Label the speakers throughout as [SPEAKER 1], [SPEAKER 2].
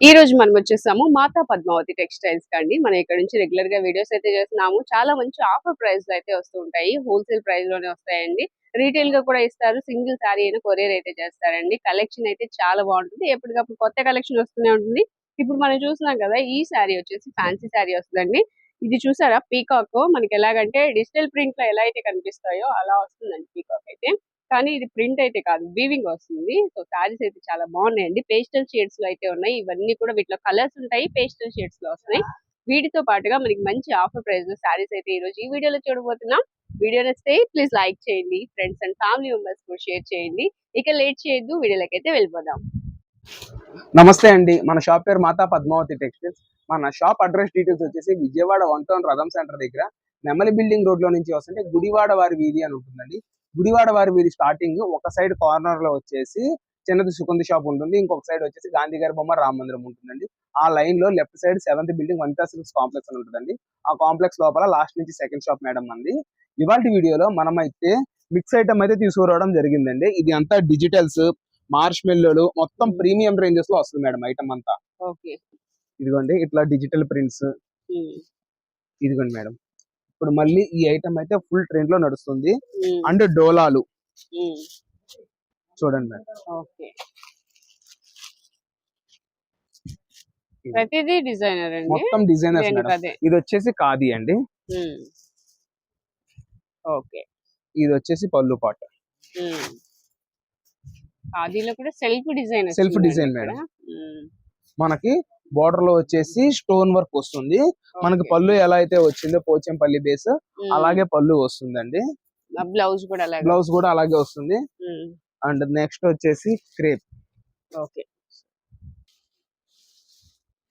[SPEAKER 1] ఈ రోజు మనం వచ్చేసాము మాతా పద్మావతి టెక్స్టైల్స్ కండి. మనం ఇక్కడ నుంచి రెగ్యులర్గా వీడియోస్ అయితే చేస్తున్నాము. చాలా మంచి ఆఫర్ ప్రైస్ అయితే వస్తూ ఉంటాయి. హోల్సేల్ ప్రైస్లోనే వస్తాయండి. రీటైల్గా కూడా ఇస్తారు. సింగిల్ సారీ అయినా కొరియర్ అయితే చేస్తారండి. కలెక్షన్ అయితే చాలా బాగుంటుంది. ఎప్పటికప్పుడు కొత్త కలెక్షన్ వస్తూనే ఉంటుంది. ఇప్పుడు మనం చూస్తున్నాం కదా ఈ శారీ వచ్చేసి ఫ్యాన్సీ శారీ వస్తుందండి. ఇది చూసారా? పీకాక్ మనకి ఎలాగంటే డిజిటల్ ప్రింట్లో ఎలా అయితే కనిపిస్తాయో అలా వస్తుందండి పీకాక్ అయితే. కానీ ఇది ప్రింట్ అయితే కాదు. వీవింగ్ వస్తుంది. సో శారీస్ అయితే చాలా బాగున్నాయండి. పేస్టల్ షేడ్స్లో అయితే ఉన్నాయి. ఇవన్నీ కూడా వీటిలో కలర్స్ ఉంటాయి. పేస్టల్ షేడ్స్లో వస్తున్నాయి. వీటితో పాటుగా మనకి మంచి ఆఫర్ ప్రైస్లో శారీస్ అయితే ఈ రోజు ఈ వీడియోలో చూడబోతున్నాం. వీడియో నచ్చితే ప్లీజ్ లైక్ చేయండి. ఫ్రెండ్స్ అండ్ ఫ్యామిలీ మెంబర్స్ కూడా షేర్ చేయండి. ఇక లేట్ చేయొద్దు. వీడియోలోకి అయితే వెళ్ళిపోదాం.
[SPEAKER 2] నమస్తే అండి. మన షాప్ పేరు మాతా పద్మావతి టెక్స్టైల్స్. మన షాప్ అడ్రస్ డీటెయిల్స్ వచ్చేసి Vijayawada one town Ratham centre దగ్గర నెమలి బిల్డింగ్ రోడ్లో నుంచి వస్తుంటే గుడివాడ వారి వీధి అని ఉంటుందండి. గుడివాడ వారి వీధి స్టార్టింగ్ ఒక సైడ్ కార్నర్లో వచ్చేసి చిన్నది సుగంధి షాప్ ఉంటుంది. ఇంకొక సైడ్ వచ్చేసి గాంధీ గారి బొమ్మ రామ మందిరం ఉంటుందండి. ఆ లైన్లో left side seventh building Vanitha silks complex అని ఉంటుందండి. ఆ కాంప్లెక్స్ లోపల లాస్ట్ నుంచి సెకండ్ షాప్ మేడం అంది ఇవాళ వీడియోలో మనం అయితే మిక్స్ ఐటమ్ అయితే తీసుకురావడం జరిగిందండి. ఇది అంతా డిజిటల్స్ మార్ష్ మెల్లోలు మొత్తం ప్రీమియం రేంజెస్లో వస్తుంది మేడం ఐటమ్ అంతా.
[SPEAKER 1] ఓకే
[SPEAKER 2] ఇదిగోండి ఇట్లా డిజిటల్ ప్రింట్స్ ఇదిగోండి మేడం ఇప్పుడు మళ్ళీ ఈ ఐటమ్ అయితే ఫుల్ ట్రెండ్లో నడుస్తుంది. అండ్ డోలాలు. చూడండి మేడం.
[SPEAKER 1] ఓకే. ప్రతిదీ డిజైనర్ అండి?
[SPEAKER 2] మొత్తం డిజైనర్స్ మేడం. ఇది వచ్చేసి ఖాదీ అండి.
[SPEAKER 1] ఓకే.
[SPEAKER 2] ఇది వచ్చేసి పళ్ళు పాట.
[SPEAKER 1] ఖాదీలో కూడా self design
[SPEAKER 2] Self design madam. మనకి బోర్డర్లో వచ్చేసి స్టోన్ వర్క్ వస్తుంది. మనకి పళ్ళు ఎలా అయితే వచ్చిందో పోచంపల్లి బేస్ అలాగే పళ్ళు వస్తుందండి.
[SPEAKER 1] బ్లౌజ్ కూడా అలాగే
[SPEAKER 2] బ్లౌజ్ కూడా అలాగే వస్తుంది. అండ్ నెక్స్ట్ వచ్చేసి క్రేప్
[SPEAKER 1] ఓకే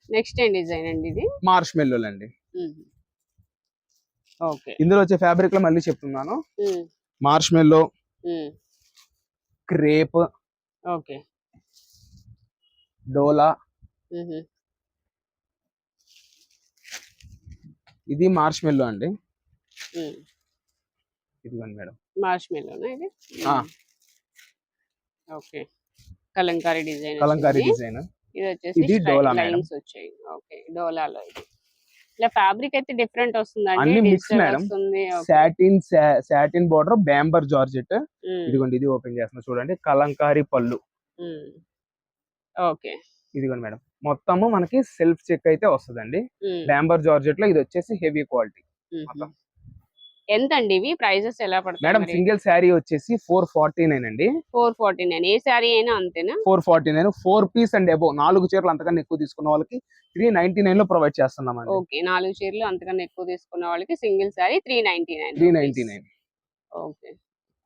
[SPEAKER 1] నెక్స్ట్ ఏం డిజైన్ అండి ఇది?
[SPEAKER 2] మార్ష్ మెల్లోలు అండి.
[SPEAKER 1] ఓకే
[SPEAKER 2] ఇందులో వచ్చే ఫ్యాబ్రిక్లో మళ్ళీ చెప్తున్నాను. మార్ష్ మెల్లో క్రేప్
[SPEAKER 1] ఓకే
[SPEAKER 2] డోలా ఇది మార్ష్ మెల్లో అండి ఇదిగోండి మేడం.
[SPEAKER 1] మార్ష్ ఇది. Okay. Kalamkari design
[SPEAKER 2] kalamkari design.
[SPEAKER 1] ఇది వచ్చేసి
[SPEAKER 2] ఇది డోలా మేడం.
[SPEAKER 1] లైన్స్ వచ్చాయి. ఓకే. డోలాలో ఇది. ఇలా ఫ్యాబ్రిక్ అయితే డిఫరెంట్
[SPEAKER 2] అన్ని madam. Satin satin border bamber georgette ఇదిగోండి ఇది ఓపెన్ చేస్తున్నా. చూడండి కలంకారీ పళ్ళు.
[SPEAKER 1] ఓకే.
[SPEAKER 2] ఇదిగోండి మేడం. మొత్తము మనకి సెల్ఫ్ చెక్ అయితే వస్తుందండి. బ్యాంబర్ జార్జెట్లో ఇది వచ్చేసి హెవీ క్వాలిటీ. మొత్తం.
[SPEAKER 1] ఎంత అండి ఇవి? ప్రైజెస్ ఎలా
[SPEAKER 2] మేడం
[SPEAKER 1] పడతాయి
[SPEAKER 2] సింగిల్ శారీ వచ్చేసి ఫోర్ ఫార్టీ నైన్ అండి.
[SPEAKER 1] Four forty nine. ఏ శారీ అయినా అంతేనా?
[SPEAKER 2] Four forty nine. Four piece and above నాలుగు చీరలు అంతకన్నా ఎక్కువ తీసుకున్న వాళ్ళకి త్రీ నైన్టీ నైన్లో ప్రొవైడ్ చేస్తున్నాం అండి
[SPEAKER 1] ఓకే. నాలుగు చీరలు అంతకన్నా ఎక్కువ తీసుకున్న వాళ్ళకి single sari three ninety nine
[SPEAKER 2] three ninety nine.
[SPEAKER 1] Okay.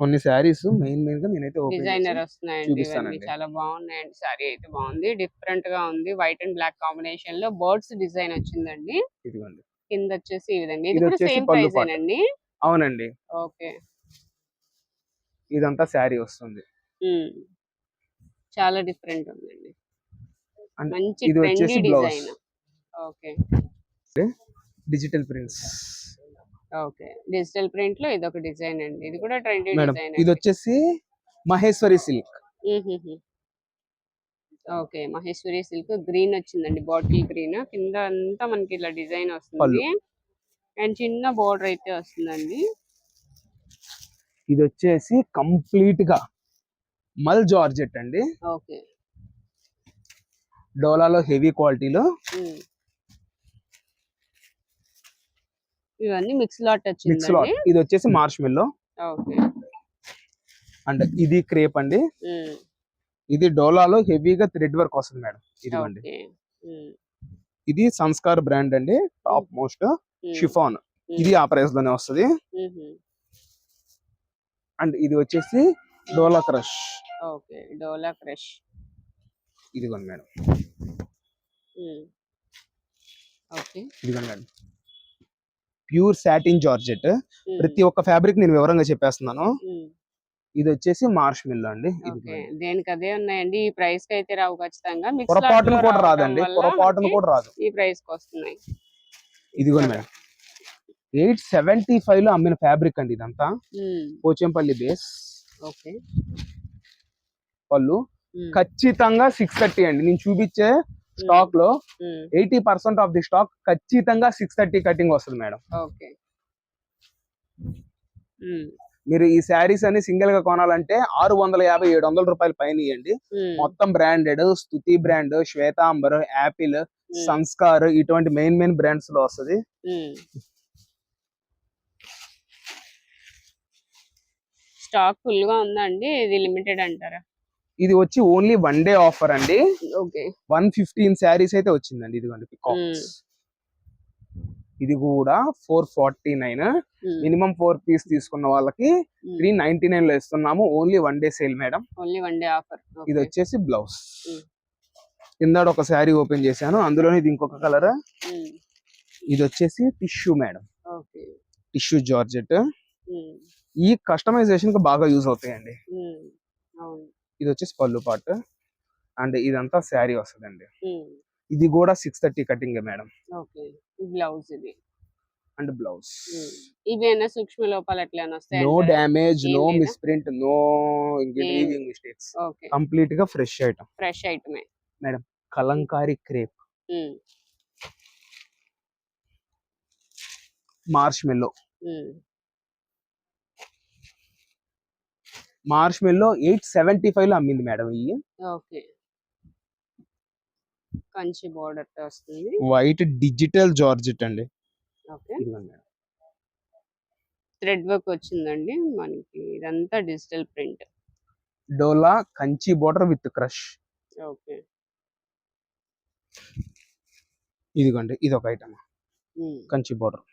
[SPEAKER 2] కొన్ని శారీస్ మెయిన్ మెయిన్గా నేనైతే ఓపెన్
[SPEAKER 1] డిజైనర్ వస్తున్నాయండి ఇవన్నీ. చాలా బాగున్నాయండి. సారీ అయితే బాగుంది. డిఫరెంట్గా ఉంది. వైట్ అండ్ బ్లాక్ కాంబినేషన్లో బర్డ్స్ డిజైన్ వచ్చిందండి.
[SPEAKER 2] ఇదిగోండి.
[SPEAKER 1] కింద వచ్చేసి ఈ విధంగా.
[SPEAKER 2] ఇది
[SPEAKER 1] కూడా సేమ్ ప్రైస్. అండి
[SPEAKER 2] అవునండి.
[SPEAKER 1] ఓకే.
[SPEAKER 2] ఇదంతా శారీ వస్తుంది.
[SPEAKER 1] చాలా డిఫరెంట్ ఉందండి. మంచి
[SPEAKER 2] ఇది
[SPEAKER 1] ట్రెండీ
[SPEAKER 2] వచ్చేసి blouse.
[SPEAKER 1] Okay.
[SPEAKER 2] Digital prints.
[SPEAKER 1] Okay. Digital ప్రింట్లో ఇది ఒక డిజైన్ అండి. ఇది కూడా ట్రెండీ
[SPEAKER 2] మేడం
[SPEAKER 1] డిజైన్
[SPEAKER 2] ఇది వచ్చేసి Maheshwari silk.
[SPEAKER 1] Okay. Maheshwari silk green వచ్చిందండి. Bottle green. కింద అంతా మనకి ఇలా డిజైన్ వస్తుంది. అండ్ చిన్న బోర్డర్ అయితే వస్తుందండి.
[SPEAKER 2] ఇది వచ్చేసి కంప్లీట్గా మల్ జార్జెట్ అండి.
[SPEAKER 1] ఓకే.
[SPEAKER 2] డోలాలో హెవీ క్వాలిటీలో.
[SPEAKER 1] ఇవన్నీ మిక్స్ లాట్
[SPEAKER 2] మిక్స్లో
[SPEAKER 1] వచ్చిందండి
[SPEAKER 2] ఇది వచ్చేసి మార్ష్ మెల్లో
[SPEAKER 1] ఓకే.
[SPEAKER 2] అండ్ ఇది క్రేప్ అండి.
[SPEAKER 1] ఉమ్.
[SPEAKER 2] ఇది డోలాలో హెవీగా థ్రెడ్ వర్క్ వస్తుంది మేడం. ఇదిగోండి.
[SPEAKER 1] ఓకే. ఉమ్.
[SPEAKER 2] ఇది సంస్కార్ బ్రాండ్ అండి. Top most. షిఫాన్. ఇది ఆ ప్రైస్లోనే వస్తుంది. అండ్ ఇది వచ్చేసి డోలా క్రష్.
[SPEAKER 1] ఓకే. డోలా క్రష్.
[SPEAKER 2] ఇదిగోండి మేడం.
[SPEAKER 1] ఓకే.
[SPEAKER 2] ఇదిగోండి మేడం. Pure satin georgette. ప్రతి ఒక్క ఫ్యాబ్రిక్ నేను వివరంగా చెప్పేస్తున్నాను. ఇది వచ్చేసి మార్ష్ మిల్ అండి
[SPEAKER 1] దేనికి అదే ఉన్నాయండి. ఈ ప్రైస్కి అయితే రావు ఖచ్చితంగా.
[SPEAKER 2] పొరపాటును కూడా రాదండి. పొరపాటును కూడా రాదు.
[SPEAKER 1] ఈ ప్రైస్కి వస్తున్నాయి.
[SPEAKER 2] ఇదిగోండి మేడం. ఎయిట్ సెవెంటీ ఫైవ్లో అమ్మిన ఫ్యాబ్రిక్ అండి ఇదంతా. పోచంపల్లి బేస్.
[SPEAKER 1] ఓకే.
[SPEAKER 2] పళ్ళు. ఖచ్చితంగా సిక్స్ థర్టీ అండి. నేను చూపించే
[SPEAKER 1] స్టాక్లో
[SPEAKER 2] eighty percent of the stock ఖచ్చితంగా సిక్స్ థర్టీ కటింగ్ వస్తుంది మేడం.
[SPEAKER 1] ఓకే.
[SPEAKER 2] మీరు ఈ శారీస్ అన్ని సింగిల్గా కొనాలంటే ఆరు వందల యాభై ఏడు వందల రూపాయలు పైన ఇవ్వండి మొత్తం బ్రాండెడ్ స్తుతి బ్రాండ్ శ్వేతాంబర్ యాపిల్ సంస్కార్ ఇటువంటి మెయిన్ మెయిన్ బ్రాండ్స్లో వస్తుంది.
[SPEAKER 1] స్టాక్ ఫుల్గా ఉందండి ఇది లిమిటెడ్ అంటారా?
[SPEAKER 2] ఇది వచ్చి ఓన్లీ వన్ డే ఆఫర్ అండి.
[SPEAKER 1] ఓకే.
[SPEAKER 2] వన్ ఫిఫ్టీన్ శారీస్ అయితే వచ్చిందండి ఇదిగోండి పికాక్స్ ఇది కూడా four forty nine minimum four piece తీసుకున్న వాళ్ళకి త్రీ నైన్టీ నైన్లో ఇస్తున్నాము. Only one day sale madam
[SPEAKER 1] only one day offer
[SPEAKER 2] ఇది వచ్చేసి బ్లౌజ్. కింద ఒక శారీ ఓపెన్ చేశాను. అందులోనే ఇది ఇంకొక కలర్ ఇది వచ్చేసి టిష్యూ మేడం టిష్యూ జార్జెట్. ఈ కస్టమైజేషన్కి బాగా యూజ్ అవుతాయండి. ఇది వచ్చేసి పళ్ళు పాట్. అండ్ ఇదంతా శారీ వస్తుందండి. ఇది కూడా six thirty cutting madam.
[SPEAKER 1] Okay. Blouse ఇది.
[SPEAKER 2] And blouse.
[SPEAKER 1] ఇవేనా సూక్ష్మ లోపాలు ఎట్లా వస్తాయి
[SPEAKER 2] no damage no? Misprint no
[SPEAKER 1] ఏం-
[SPEAKER 2] మిస్టేక్స్. కంప్లీట్గా fresh item.
[SPEAKER 1] Fresh ఐటమే.
[SPEAKER 2] Kalamkari crepe. Marshmallow marshmallow eight seventy ఫైవ్లో అమ్మింది మేడం ఈ
[SPEAKER 1] ఓకే. కంచి బోర్డర్ వస్తుంది.
[SPEAKER 2] వైట్ డిజిటల్ జార్జెట్ అండి.
[SPEAKER 1] ఓకే. థ్రెడ్ వర్క్ వచ్చిందండి మనకి. ఇదంతా digital print.
[SPEAKER 2] Dola Kanchi border with crush.
[SPEAKER 1] Okay.
[SPEAKER 2] ఇదిగోండి ఇది ఒక ఐటమ్ కంచి బోర్డర్.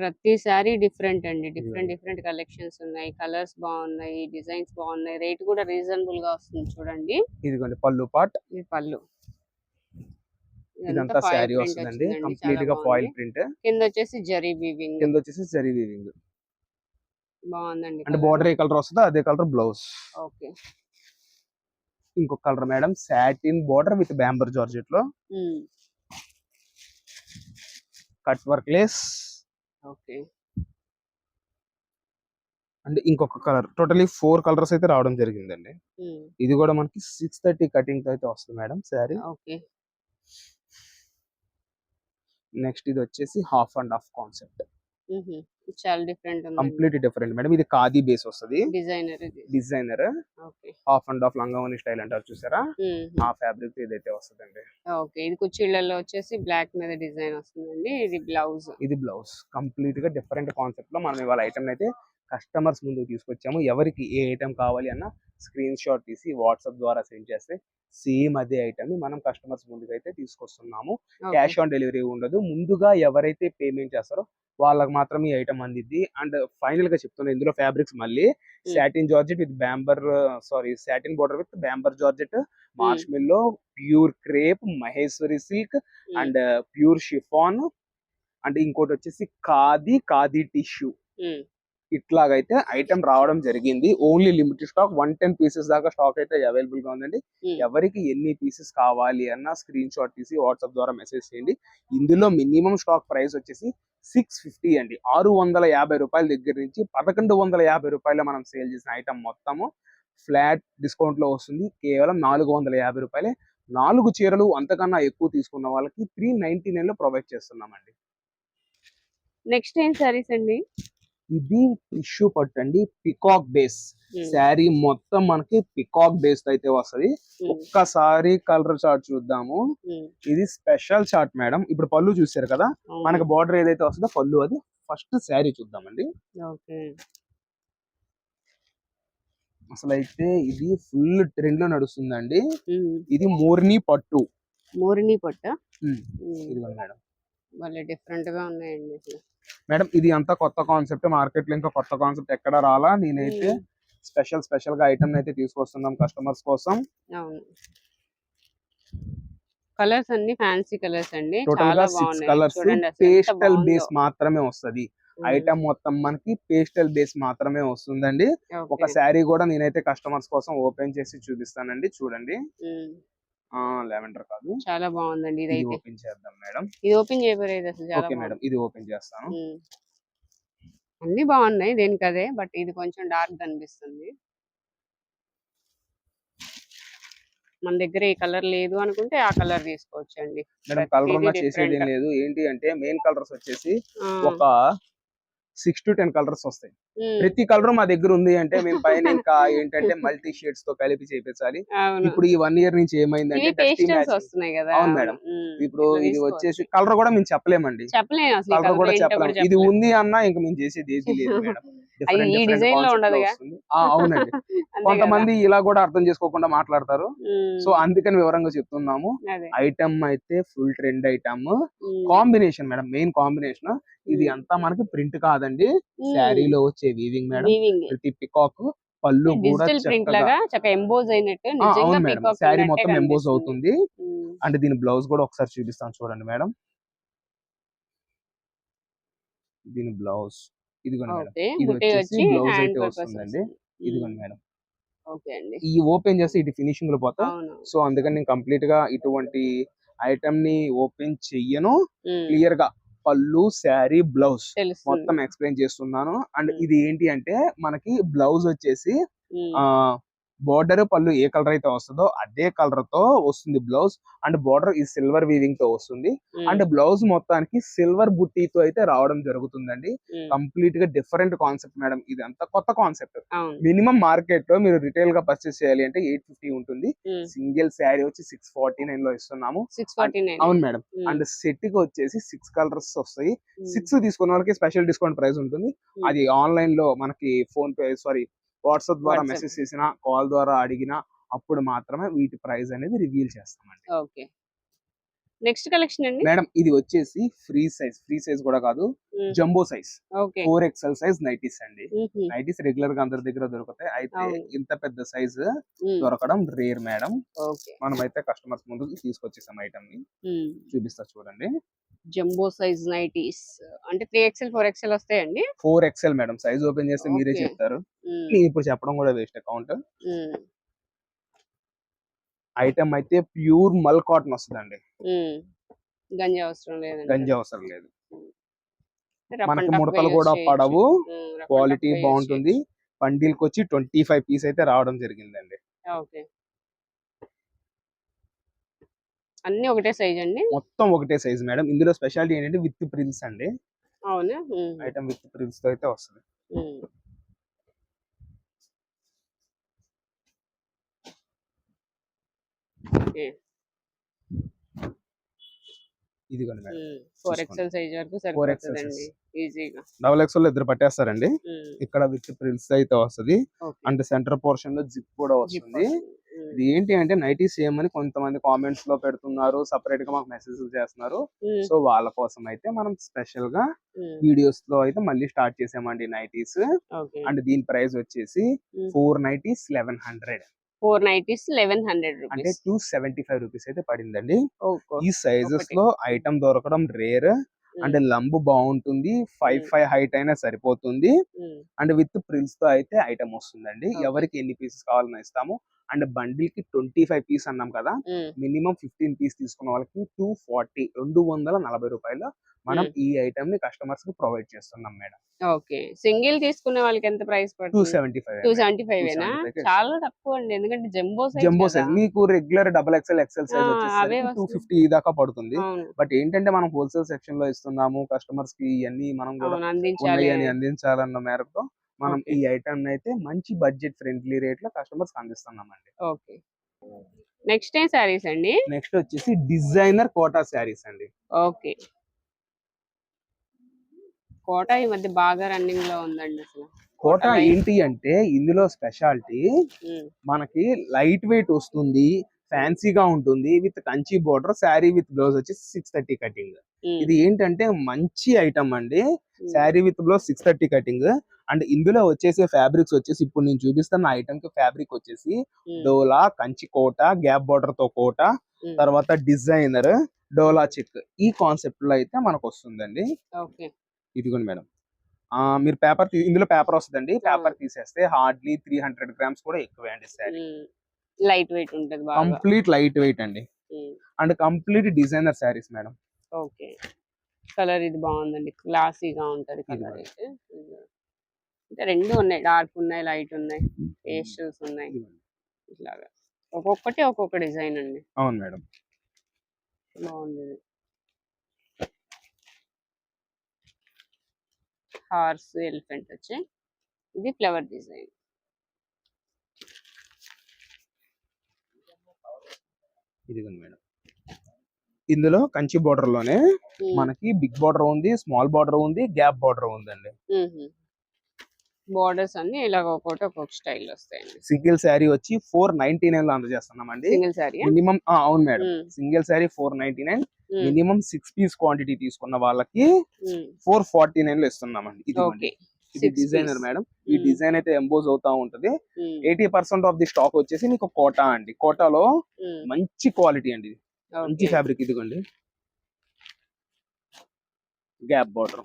[SPEAKER 1] ప్రతిసారి డిఫరెంట్ అండి. డిఫరెంట్. డిఫరెంట్ కలెక్షన్స్ ఉన్నాయి. కలర్స్ బాగున్నాయి డిజైన్స్ బాగున్నాయి. రేట్ కూడా రీజనబుల్గా వస్తుంది చూడండి.
[SPEAKER 2] ఇదిగోండి పళ్ళు పాట్
[SPEAKER 1] ఇది పళ్ళు.
[SPEAKER 2] ఇదంతా శారీ వస్తుందండి. కంప్లీట్గా ఫాయిల్. ప్రింట్.
[SPEAKER 1] కింద వచ్చేసి జరీ వీవింగ్.
[SPEAKER 2] కింద వచ్చేసి జరీ వీవింగ్.
[SPEAKER 1] బాగుందండి
[SPEAKER 2] అంటే బోర్డర్ ఏ కలర్ వస్తుందో అదే కలర్ బ్లౌజ్.
[SPEAKER 1] ఓకే.
[SPEAKER 2] ఇంకొక colour madam satin border with bamber జార్జెట్లో cut work lace.
[SPEAKER 1] Okay.
[SPEAKER 2] And ఇంకొక కలర్ టోటలీ ఫోర్ కలర్స్ అయితే రావడం జరిగిందండి. ఇది కూడా మనకి సిక్స్ థర్టీ కటింగ్ అయితే వస్తుంది మేడం శారీ.
[SPEAKER 1] ఓకే.
[SPEAKER 2] నెక్స్ట్ ఇది వచ్చేసి హాఫ్ అండ్ హాఫ్ కాన్సెప్ట్.
[SPEAKER 1] చాలా డిఫరెంట్
[SPEAKER 2] కంప్లీట్ డిఫరెంట్. మేడం ఇది ఖాదీ బేస్ వస్తుంది.
[SPEAKER 1] Designer
[SPEAKER 2] designer. Half and half లంగావని style అంటారు చూసారా? ఆ ఫ్యాబ్రిక్ ఇదైతే వస్తుందండి.
[SPEAKER 1] ఓకే. ఇది కుర్చీలలో వచ్చేసి బ్లాక్ మీద డిజైన్ వస్తుందండి. ఇది బ్లౌజ్.
[SPEAKER 2] ఇది బ్లౌజ్. కంప్లీట్గా డిఫరెంట్ కాన్సెప్ట్లో మనం ఇవాళ ఐటమ్ అయితే కస్టమర్స్ ముందుకు తీసుకొచ్చాము. ఎవరికి ఏ ఐటమ్ కావాలి అన్న స్క్రీన్ షాట్ తీసి వాట్సాప్ ద్వారా సెండ్ చేస్తే సేమ్ అదే ఐటమ్ని మనం కస్టమర్స్ ముందుకు అయితే తీసుకొస్తున్నాము క్యాష్ ఆన్ డెలివరీ ఉండదు. ముందుగా ఎవరైతే పేమెంట్ చేస్తారో వాళ్ళకి మాత్రం ఈ ఐటమ్ అందిద్ది. అండ్ ఫైనల్గా చెప్తున్నా ఇందులో ఫ్యాబ్రిక్స్ మళ్ళీ satin georgette with bamber sorry satin border with bamber georgette marshmallow pure crepe Maheshwari silk and pure chiffon. And ఇంకోటి వచ్చేసి ఖాదీ ఖాదీ టిష్యూ. ఇట్లాగైతే ఐటమ్ రావడం జరిగింది. Only limited stock one ten pieces దాకా స్టాక్ అయితే అవైలబుల్గా ఉందండి. ఎవరికి ఎన్ని పీసెస్ కావాలి అన్న స్క్రీన్ షాట్ తీసి వాట్సాప్ ద్వారా మెసేజ్ చేయండి. ఇందులో మినిమం స్టాక్ ప్రైస్ వచ్చేసి సిక్స్ ఫిఫ్టీ అండి. ఆరు వందల యాభై రూపాయల దగ్గర నుంచి పదకొండు వందల యాభై రూపాయలు మనం సేల్ చేసిన ఐటమ్ మొత్తము ఫ్లాట్ డిస్కౌంట్లో వస్తుంది. కేవలం నాలుగు వందల యాభై రూపాయలే. నాలుగు చీరలు అంతకన్నా ఎక్కువ తీసుకున్న వాళ్ళకి త్రీ నైన్టీ నైన్లో ప్రొవైడ్ చేస్తున్నామండి.
[SPEAKER 1] నెక్స్ట్ ఏం సారీస్ అండి?
[SPEAKER 2] ఇది టిష్యూ పట్టు అండి పికాక్ బేస్ శారీ మొత్తం మనకి పికాక్ బేస్ అయితే వస్తది. ఒక్కసారి కలర్ చార్ట్ చూద్దాము. ఇది స్పెషల్ చార్ట్ మేడం. ఇప్పుడు పళ్ళు చూసారు కదా? మనకి బార్డర్ ఏదైతే వస్తుందో పళ్ళు అది ఫస్ట్ శారీ చూద్దామండి. అసలు అయితే ఇది ఫుల్ ట్రెండ్లో నడుస్తుందండి ఇది మోర్ని పట్టు.
[SPEAKER 1] మోరిని పొట్ట?
[SPEAKER 2] ఇదిగోండి మేడం.
[SPEAKER 1] భలే డిఫరెంట్గా ఉన్నాయండి
[SPEAKER 2] మేడం ఇది అంతా కొత్త కాన్సెప్ట్ మార్కెట్లో ఇంకా కొత్త కాన్సెప్ట్ ఎక్కడ రాలా? నేనైతే స్పెషల్ స్పెషల్గా ఐటమ్ అయితే తీసుకొస్తున్నాం కస్టమర్స్ కోసం.
[SPEAKER 1] అవును. కలర్స్ అన్ని ఫ్యాన్సీ కలర్స్ అండి.
[SPEAKER 2] టోటల్
[SPEAKER 1] చాలా
[SPEAKER 2] గా సిక్స్
[SPEAKER 1] బాగున్నాయి.
[SPEAKER 2] కలర్స్. పేస్టల్. బేస్ మాత్రమే వస్తది. ఐటమ్ మొత్తం మనకి పేస్టల్ బేస్ మాత్రమే వస్తుందండి. ఒక శారీ కూడా నేనైతే కస్టమర్స్ కోసం ఓపెన్ చేసి చూపిస్తానండి. చూడండి. లెవెండర్ కాదు.
[SPEAKER 1] చాలా బాగుందండి
[SPEAKER 2] ఇది ఓపెన్ చేద్దాం మేడం.
[SPEAKER 1] ఇది ఓపెన్ చేయబోయేది అసలు చాలా
[SPEAKER 2] ఓకే. మేడం ఇది ఓపెన్ చేస్తాను.
[SPEAKER 1] అన్ని బాగున్నాయి దేనికి అదే బట్ ఇది కొంచెం డార్క్ కనిపిస్తుంది మన దగ్గర ఏ కలర్ లేదు అనుకుంటే ఆ కలర్ తీసుకోవచ్చు అండి
[SPEAKER 2] మేడం కలర్ చేసేది. లేదు. ఏంటి అంటే మెయిన్ కలర్స్ వచ్చేసి ఒక సిక్స్ టు టెన్ కలర్స్ వస్తాయి. ప్రతి కలర్ మా దగ్గర ఉంది అంటే మేము పైన ఇంకా ఏంటంటే మల్టీ షేడ్స్తో కలిపి చేపించాలి. ఇప్పుడు ఈ వన్ ఇయర్ నుంచి ఏమైందంటే
[SPEAKER 1] కదా.
[SPEAKER 2] అవును మేడం. ఇప్పుడు ఇది. వచ్చేసి కలర్ కూడా మేము చెప్పలేమండి. కలర్ కూడా చెప్పలేము. ఇది. ఉంది అన్నా ఇంకా మేము చేసేది ఏది లేదు మేడం.
[SPEAKER 1] ఈ లో ఉండదుగా?
[SPEAKER 2] అవునండి. కొంతమంది ఇలా కూడా అర్థం చేసుకోకుండా మాట్లాడతారు. సో అందుకని వివరంగా చెప్తున్నాము. ఐటమ్ అయితే full trend item. Combination madam main combination. ఇది అంతా మనకి ప్రింట్ కాదండి. శారీలో వచ్చే వీవింగ్ మేడం. ప్రతి పికాక్ పళ్ళు కూడా శారీ మొత్తం ఎంబోజ్. అవుతుంది. అంటే దీని బ్లౌజ్ కూడా ఒకసారి చూపిస్తాను చూడండి మేడం. దీని బ్లౌజ్ ఇదిగోండి మేడం. ఇది వచ్చేసి
[SPEAKER 1] హ్యాండ్
[SPEAKER 2] అయితే
[SPEAKER 1] పర్పస్
[SPEAKER 2] వస్తుందండి. ఇదిగోండి మేడం. ఈ ఓపెన్ చేస్తే ఇటు ఫినిషింగ్లో పోతాం సో అందుకని నేను కంప్లీట్గా ఇటువంటి ఐటమ్ని ఓపెన్ చెయ్యను. క్లియర్గా పళ్ళు శారీ బ్లౌజ్ మొత్తం ఎక్స్ప్లెయిన్ చేస్తున్నాను. అండ్. ఇది ఏంటి అంటే మనకి బ్లౌజ్ వచ్చేసి ఆ బోర్డర్ పళ్ళు ఏ కలర్ అయితే వస్తుందో అదే కలర్తో వస్తుంది బ్లౌజ్ అండ్ బోర్డర్ ఈ సిల్వర్ వీవింగ్తో వస్తుంది. అండ్ బ్లౌజ్ మొత్తానికి సిల్వర్ బుట్టీతో అయితే రావడం జరుగుతుందండి. కంప్లీట్గా డిఫరెంట్ కాన్సెప్ట్ మేడం ఇది అంతా కొత్త కాన్సెప్ట్ మినిమం మార్కెట్లో మీరు రిటైల్గా పర్చేస్ చేయాలి అంటే ఎయిట్ ఫిఫ్టీ ఉంటుంది. సింగిల్ శారీ వచ్చి సిక్స్ ఫార్టీ నైన్లో ఇస్తున్నాము.
[SPEAKER 1] సిక్స్ ఫార్టీ నైన్
[SPEAKER 2] అవును మేడం అండ్ సెట్కి వచ్చేసి సిక్స్ కలర్స్ వస్తాయి. సిక్స్ తీసుకున్న వాళ్ళకి స్పెషల్ డిస్కౌంట్ ప్రైస్ ఉంటుంది. అది ఆన్లైన్లో మనకి ఫోన్ పే సారీ వాట్సాప్ ద్వారా. మెసేజ్ చేసినా కాల్ ద్వారా అడిగినా అప్పుడు మాత్రమే వీటి ప్రైస్ అనేది రివీల్ చేస్తామండి.
[SPEAKER 1] ఓకే. నెక్స్ట్ కలెక్షన్ అండి?
[SPEAKER 2] మేడం ఇది వచ్చేసి ఫ్రీ సైజ్ ఫ్రీ సైజ్ కూడా కాదు jumbo size. Four XL size nighties అండి. నైటీస్ రెగ్యులర్గా అందరి దగ్గర దొరుకుతాయి. అయితే. ఇంత పెద్ద సైజ్ దొరకడం రేర్ మేడం.
[SPEAKER 1] ఓకే.
[SPEAKER 2] మనం అయితే కస్టమర్స్ ముందుకు తీసుకొచ్చేసాం
[SPEAKER 1] ఐటమ్ని
[SPEAKER 2] చూపిస్తా చూడండి.
[SPEAKER 1] జంబో సైజ్ నైటీస్ అంటే త్రీ ఎక్స్ఎల్ ఫోర్ ఎక్స్ఎల్ వస్తాయండి?
[SPEAKER 2] Four XL madam size open చేస్తే మీరే. చెప్తారు. నేను ఇప్పుడు చెప్పడం కూడా వేస్ట్ అకౌంట్. ఐటమ్ అయితే ప్యూర్ మల్ కాటన్ వస్తుందండి.
[SPEAKER 1] గంజి అవసరం
[SPEAKER 2] గంజి అవసరం లేదు. మనకి ముడతలు కూడా. పడవు. క్వాలిటీ బాగుంటుంది. బండిల్కి వచ్చి ట్వంటీ ఫైవ్ పీస్ అయితే రావడం జరిగిందండి.
[SPEAKER 1] ఓకే. అన్ని ఒకటే సైజ్ అండి.
[SPEAKER 2] మొత్తం ఒకటే సైజ్ మేడం. ఇందులో స్పెషాలిటీ ఏంటంటే విత్ ప్రిల్స్ అండి.
[SPEAKER 1] అవునా?
[SPEAKER 2] ఐటమ్ విత్ ప్రిల్స్తో అయితే వస్తుంది.
[SPEAKER 1] ఫోర్. ఎక్స్ఎల్ సైజ్ వరకు
[SPEAKER 2] XL
[SPEAKER 1] సరిపోతుందండి. ఈజీగా.
[SPEAKER 2] డబల్ ఎక్స్ ఇద్దరు పట్టేస్తారండి. ఇక్కడ విత్ ప్రిల్స్ అయితే వస్తుంది. అండ్ సెంటర్ పోర్షన్లో జిప్ కూడా వస్తుంది. ఇది ఏంటి అంటే నైటీ సేమ్ అని కొంతమంది కామెంట్స్లో పెడుతున్నారు. సపరేట్గా మాకు మెసేజ్ చేస్తున్నారు. సో వాళ్ళ కోసం అయితే మనం స్పెషల్గా వీడియోస్లో అయితే మళ్ళీ స్టార్ట్ చేసామండి నైటీస్. అండ్ దీని ప్రైస్ వచ్చేసి. Four nighties eleven hundred
[SPEAKER 1] four nighties eleven hundred
[SPEAKER 2] అంటే టూ సెవెంటీ ఫైవ్ రూపీస్ అయితే పడిందండి. ఈ సైజెస్. లో ఐటమ్ దొరకడం రేర్ అండ్ లంబు బాగుంటుంది. ఫైవ్. ఫైవ్ హైట్ అయినా సరిపోతుంది. అండ్ విత్ ప్రిల్స్తో అయితే ఐటమ్ వస్తుందండి. ఎవరికి ఎన్ని పీసెస్ కావాలన్నా ఇస్తాము. అండ్ బండిల్కి ట్వంటీ ఫైవ్ పీస్ అన్నాం కదా మినిమం ఫిఫ్టీన్ పీస్ తీసుకున్న వాళ్ళకి టూ ఫార్టీ రెండు వందల నలభై రూపాయలు మనం. ఈ ఐటమ్ని కస్టమర్స్కి ప్రొవైడ్ చేస్తున్నాం మేడం.
[SPEAKER 1] ఓకే. సింగిల్ తీసుకునే వాళ్ళకి ఎంత ప్రైస్
[SPEAKER 2] టూ
[SPEAKER 1] పడుతుంది
[SPEAKER 2] seventy five
[SPEAKER 1] two seventy five ఏనా?
[SPEAKER 2] 275 కి
[SPEAKER 1] చాలా తక్కువ అండి. ఎందుకంటే జంబో సైజ్
[SPEAKER 2] జంబో సైజ్ మీకు regular double XL XL size two. Fifty దాకా పడుతుంది. బట్ ఏంటంటే మనం హోల్సేల్ సెక్షన్లో ఇస్తున్నాము కస్టమర్స్కి ఇవన్నీ మనం కూడా
[SPEAKER 1] అందించాలి
[SPEAKER 2] ఉన్నాయని అందించాలన్న మేరకు మనం. ఈ ఐటమ్ అయితే మంచి బడ్జెట్ ఫ్రెండ్లీ రేట్లో కస్టమర్స్ అందిస్తున్నామండి.
[SPEAKER 1] ఓకే. నెక్స్ట్ ఏం సారీస్ అండి?
[SPEAKER 2] నెక్స్ట్ వచ్చేసి డిజైనర్ కోటా శారీస్ అండి.
[SPEAKER 1] ఓకే. కోట ఈ మధ్య బాగా రన్నింగ్లో ఉందండి అసలు.
[SPEAKER 2] కోటా. ఏంటి అంటే ఇందులో స్పెషాలిటీ మనకి లైట్ వెయిట్ వస్తుంది ఫ్యాన్సీగా ఉంటుంది with Kanchi border sari with blouse వచ్చేసి సిక్స్ థర్టీ కటింగ్. ఇది ఏంటంటే మంచి ఐటమ్ అండి. Sari with blouse six thirty cutting. And ఇందులో వచ్చేసే ఫ్యాబ్రిక్స్ వచ్చేసి ఇప్పుడు నేను చూపిస్తున్న ఐటమ్కి ఫ్యాబ్రిక్ వచ్చేసి డోలా కంచి కోట గ్యాప్ బోర్డర్తో కోట తర్వాత డిజైనర్ డోలా చెక్. ఈ కాన్సెప్ట్లో అయితే మనకు వస్తుందండి.
[SPEAKER 1] ఓకే.
[SPEAKER 2] ఇదిగోండి మేడం. మీరు పేపర్ ఇందులో పేపర్ వస్తుందండి. పేపర్ తీసేస్తే హార్డ్లీ త్రీ హండ్రెడ్ గ్రామ్స్ కూడా ఎక్కువే అండి శారీ.
[SPEAKER 1] లైట్ వెయిట్ ఉంటది
[SPEAKER 2] కంప్లీట్ లైట్ వెయిట్ అండి. And complete designer saris madam.
[SPEAKER 1] Okay. Colour ఇది బాగుందండి. క్లాసీగా ఉంటది కలర్ అయితే. అంటే రెండు ఉన్నాయి. డార్క్ ఉన్నాయి లైట్ ఉన్నాయి పేస్టల్స్ ఉన్నాయి. ఇట్లాగా. ఒక్కొక్కటి ఒక్కొక్క డిజైన్ అండి.
[SPEAKER 2] అవును మేడం.
[SPEAKER 1] బాగుంది. హార్స్ ఎలిఫెంట్ వచ్చి ఇది ఫ్లవర్ డిజైన్.
[SPEAKER 2] ఇదిగోండి మేడం. ఇందులో కంచి బోర్డర్లోనే మనకి బిగ్ బార్డర్ ఉంది స్మాల్ బార్డర్ ఉంది గ్యాప్ బార్డర్ ఉందండి.
[SPEAKER 1] బార్డర్స్ అన్ని ఇలాగ ఒక్కొక్కటి ఒక్కొక్క స్టైల్ వస్తాయండి.
[SPEAKER 2] సింగిల్ శారీ వచ్చి ఫోర్ నైన్టీ నైన్లో అందజేస్తున్నామండి.
[SPEAKER 1] సింగిల్ సారీ
[SPEAKER 2] మినిమం అవును madam. Single sari four ninety nine minimum six piece quantity తీసుకున్న వాళ్ళకి ఫోర్ ఫార్టీ నైన్లో ఇస్తున్నామండి. ఇది
[SPEAKER 1] ఓకే.
[SPEAKER 2] ఇది డిజైనర్. మేడం. ఈ డిజైన్ అయితే ఎంబోజ్ అవుతా ఉంటది. Eighty percent of the stock వచ్చేసి మీకు కోటా అండి. కోటాలో మంచి క్వాలిటీ అండి. ఇది. మంచి ఫ్యాబ్రిక్ ఇదిగోండి. Gap border.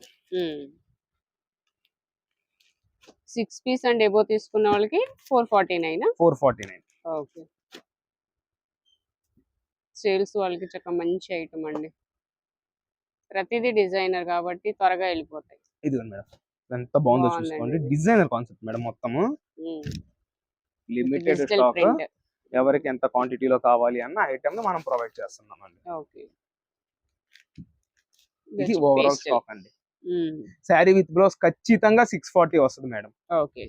[SPEAKER 1] Six piece and above తీసుకున్న వాళ్ళకి four forty nine
[SPEAKER 2] four forty nine.
[SPEAKER 1] Okay. Sales వాళ్ళకి చక్క మంచి ఐటమ్ అండి. ప్రతిదీ డిజైనర్ కాబట్టి త్వరగా వెళ్ళిపోతాయి.
[SPEAKER 2] ఇదిగోండి మేడం ఎంత బాగుందో చూసుకోండి.
[SPEAKER 1] ఇది.
[SPEAKER 2] డిజైనర్ కాన్సెప్ట్ మేడం మొత్తము. Limited stock. ఎవరికి ఎంత క్వాంటిటీలో కావాలి అన్న ఐటమ్ మనం ప్రొవైడ్ చేస్తున్నాం అండి
[SPEAKER 1] ఓకే.
[SPEAKER 2] ఇది ఓవరాల్ స్టాక్ అండి. శారీ విత్ బ్లౌజ్ ఖచ్చితంగా సిక్స్ ఫార్టీ వస్తుంది మేడం.
[SPEAKER 1] ఓకే.